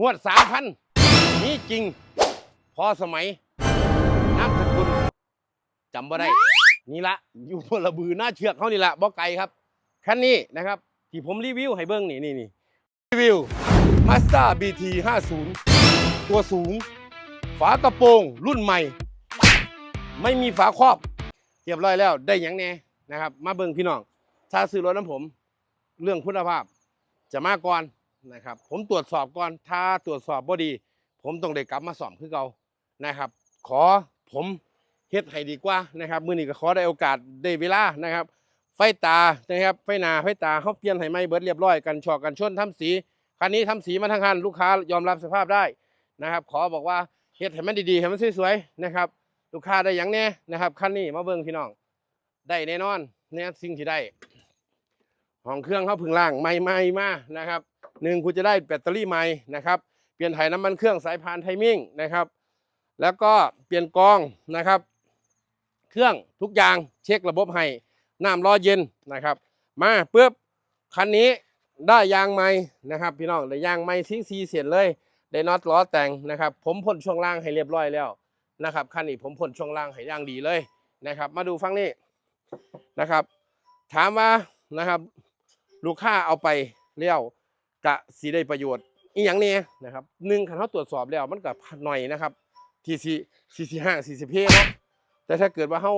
งวดสามพันนี่จริง พอสมัยนามสกุลจำบ่ได้ นี่ละอยู่พลบือหน้าเชือกเขานี่ละบ่ไกลครับคันนี้นะครับ ที่ผมรีวิวให้เบิ้งนี่นี่นี่รีวิว Mazda BT 50ตัวสูง ฝากระโปรงรุ่นใหม่ ไม่มีฝาครอบเรียบร้อยแล้วได้ยังแน่นะครับ มาเบิ่งพี่น้องถ้าซื้อรถน้ำผม เรื่องคุณภาพ จะมาก่อน นะครับ ผมตรวจสอบก่อนถ้าตรวจสอบบ่ดี ผมต้องได้กลับมาสอบคือเก่านะครับ ขอผมเฮ็ดให้ดีกว่านะครับมื้อนี้ก็ขอได้โอกาสได้เวลานะครับ ไฟตานะครับไฟหน้าไฟตาเขาเปลี่ยนให้ใหม่เบิดเรียบร้อยกันชอกกันชนทำสีคันนี้ทำสีมาทั้งคันลูกค้ายอมรับสภาพได้นะครับ ขอบอกว่าเฮ็ดให้มันดีๆให้มันสวยๆนะครับ ลูกค้าได้หยังแน่นะครับคันนี้มาเบิ่งพี่น้องได้แน่นอนเนี่ยสิ่งที่ได้ ห้องเครื่องเข้าพึงล่างใหม่ๆมานะครับหนึ่งคุณจะได้แบตเตอรี่ใหม่นะครับเปลี่ยนถ่ายน้ำมันเครื่องสายพานไทมิ่งนะครับ แล้วก็เปลี่ยนกรองนะครับ เครื่องทุกอย่างเช็คระบบให้น้ำรอเย็นนะครับ มาปุ๊บคันนี้ได้ยางใหม่นะครับ พี่น้องได้ยางใหม่ทิ้งซีเสียนเลยได้น็อตล้อแต่งนะครับ ผมพ่นช่วงล่างให้เรียบร้อยแล้วนะครับคันนี้ผมพ่นช่วงล่างให้ย่างดีเลยนะครับ มาดูฟังนี้นะครับ ถามว่านะครับ ลูกค้าเอาไปเลี้ยวกะสีได้ประโยชน์อีหยังเนี่ยนะครับหนึ่งคันเขาตรวจสอบแล้วมันกับหน่อยนะครับทีซีซีซีห้าซีซีเพเนาะแต่ถ้าเกิดว่าเขา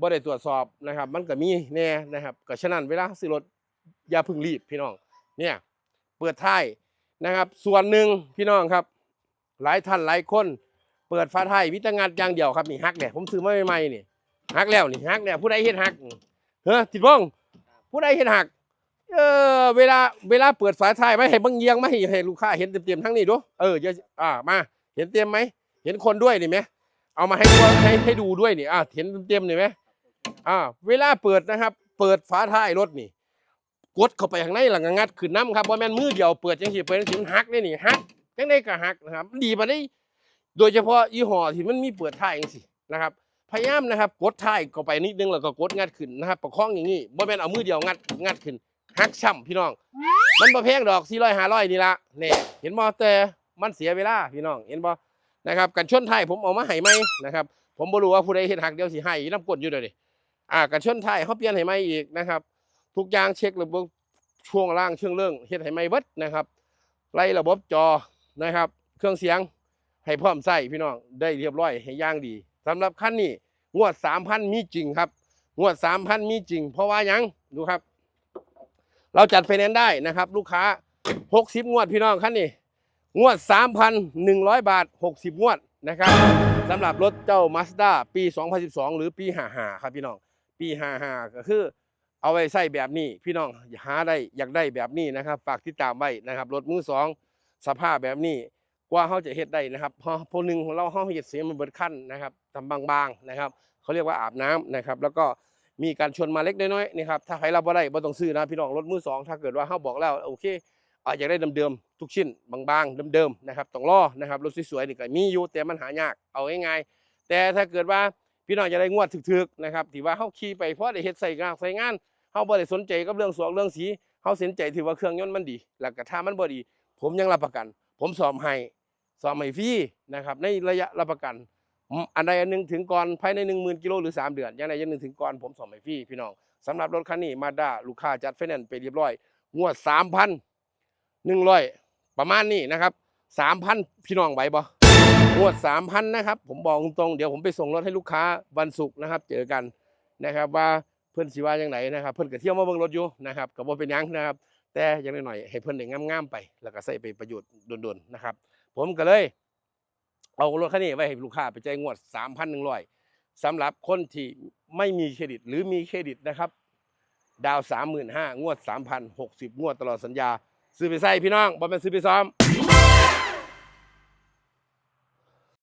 บ่ได้ตรวจสอบนะครับ มันก็มีแน่นะครับก็ฉะนั้นเวลาซื้อรถอย่าพึ่งรีบพี่น้องเนี่ยเปิดท้ายนะครับ ส่วนหนึ่งพี่น้องครับ หลายท่านหลายคน เปิดฟ้าไทายวิจงานอย่างเดียวครับนี่ฮักเนี่ยผมซื้อมาใหม่ๆนี่ฮักแล้วนี่ฮักเนี่ยผู้ใดเฮ็ดฮักเฮ้อติดบ้องผู้ใดเฮ็ดฮัก เออเวลาเวลาเปิดฝาท้ายไม่ให้เบังเยียงไม่ให้ให้ลูกค้าเห็นเต็มๆทั้งนี้ดูเออจะอ่ามา เห็นเต็มไหมเห็นคนด้วยนี่ไหมเอามาให้ดูให้ให้ดูด้วยนี่อ่าเห็นเต็มๆนี่ไหมอ่าเวลาเปิดนะครับ เปิดฝาท้ายรถนี่ กดเข้าไปข้างในหลังงัดขึ้นน้ำครับว่าแม่นมือเดียวเปิดจังสิเปิดจังสิมันหักได้นี่หักจังได้ก็หักนะครับ ดีมาได้ โดยเฉพาะยี่ห้อที่มันมีเปิดท้ายจังสินะครับพยายามนะครับ กดท้ายเข้าไปนิดนึงแล้วก็กดงัดขึ้นนะครับ ประคองอย่างนี้บ่แม่นเอามือเดียวงัดงัดขึ้น หักช่ำพี่น้อง มันบ่แพงดอก400 500นี่ละนี่เห็นบ่แต่มันเสียเวลาพี่น้องเห็นบ่นะครับกันชนไทายผมเอามาให้ไหมนะครับ ผมบ่รู้ว่าผู้ใดเฮ็ดหักเดี๋ยวสิให้น้ำกดอยู่เดี๋ยวนี้อ่ากันชนไทายเขาเปลี่ยนให้ไหมอีกนะครับ ทุกอย่างเช็คระบบช่วงล่างเชื่องเรื่องเฮ็ดให้ไหมเบิดนะครับไล่ระบบจอนะครับ เครื่องเสียงให้พร้อมใส่พี่น้องได้เรียบร้อยให้ย่างดีสำหรับคันนี้งวด3,000มีจริงครับ งวด3,000มีจริง เพราะว่าหยังดูครับ เราจัดไฟแนนซ์ได้นะครับ ลูกค้า 60 งวดพี่น้องคันนี้งวด 3,100 บาท 60 งวดนะครับสำหรับรถเจ้า Mazda ปี 2012 หรือปี55ครับพี่น้อง ปี55ก็คือเอาไว้ใส่แบบนี้ พี่น้องหาได้อยากได้แบบนี้นะครับฝากติดตามไว้นะครับรถมือสองสภาพแบบนี้กว่าเขาจะเฮ็ดได้นะครับพราะพอหนึ่งของเราเขาเฮ็ดเสียมันเบิดขั้นนะครับทำบางๆนะครับเขาเรียกว่าอาบน้ำนะครับ แล้วก็ มีการชนมาเล็กน้อยๆนะครับถ้าใครรับบ่ได้บ่ต้องซื้อนะพี่น้องรถมือสองถ้าเกิดว่าเขาบอกแล้วโอเคอาอยากได้เดิมๆทุกชิ้นบางๆเดิมๆนะครับต้องรอนะครับรถสวยๆนี่ก็มีอยู่แต่มันหายากเอาง่ายๆแต่ถ้าเกิดว่าพี่น้องจะได้งวดถึกๆนะครับที่ว่าเขาขี่ไปเพราะได้เฮ็ดใส่งานใส่งานเขาบ่ได้สนใจกับเรื่องสวกเรื่องสีเขาสนใจถือว่าเครื่องยนต์มันดี แล้วก็ถ้ามันบ่ดี ผมยังรับประกัน ผมสอมให้สอบใหม่ฟรีนะครับในระยะรับประกัน อันใดอันหนึ่งถึงก่อนภายในหนึ่งหมื่นกิโลหรือ 3 เดือนอย่างใดอย่างหนึ่งถึงก่อนผมสอบใหม่ฟรีพี่น้องสำหรับรถคันนี้มาด้าลูกค้าจัดไฟแนนซ์ไปเรียบร้อยงวด3,100 ประมาณนี้นะครับ 3,000 พี่น้องไหวบ่งวด3,000นะครับผมบอกตรงๆเดี๋ยวผมไปส่งรถให้ลูกค้าวันศุกร์นะครับ เจอกันนะครับว่าเพื่อนสิว่าอย่างไหนนะครับ เพื่อนก็เที่ยวมาเบิ่งรถอยู่นะครับก็บ่เป็นยังนะครับ แต่อยังน้อยๆให้เพื่อนได้งามๆไป แล้วก็ใส่ไปประโยชน์โดนๆนะครับ ผมก็เลย เอารถคันนี้ไว้ให้ลูกค้าไปจ่ายงวด 3,100สำหรับคนที่ไม่มีเครดิตหรือมีเครดิตนะครับ ดาว 35,000งวด 3,060 งวดตลอดสัญญา ซื้อไปใส่พี่น้องบ่เป็นซื้อไปซ้อม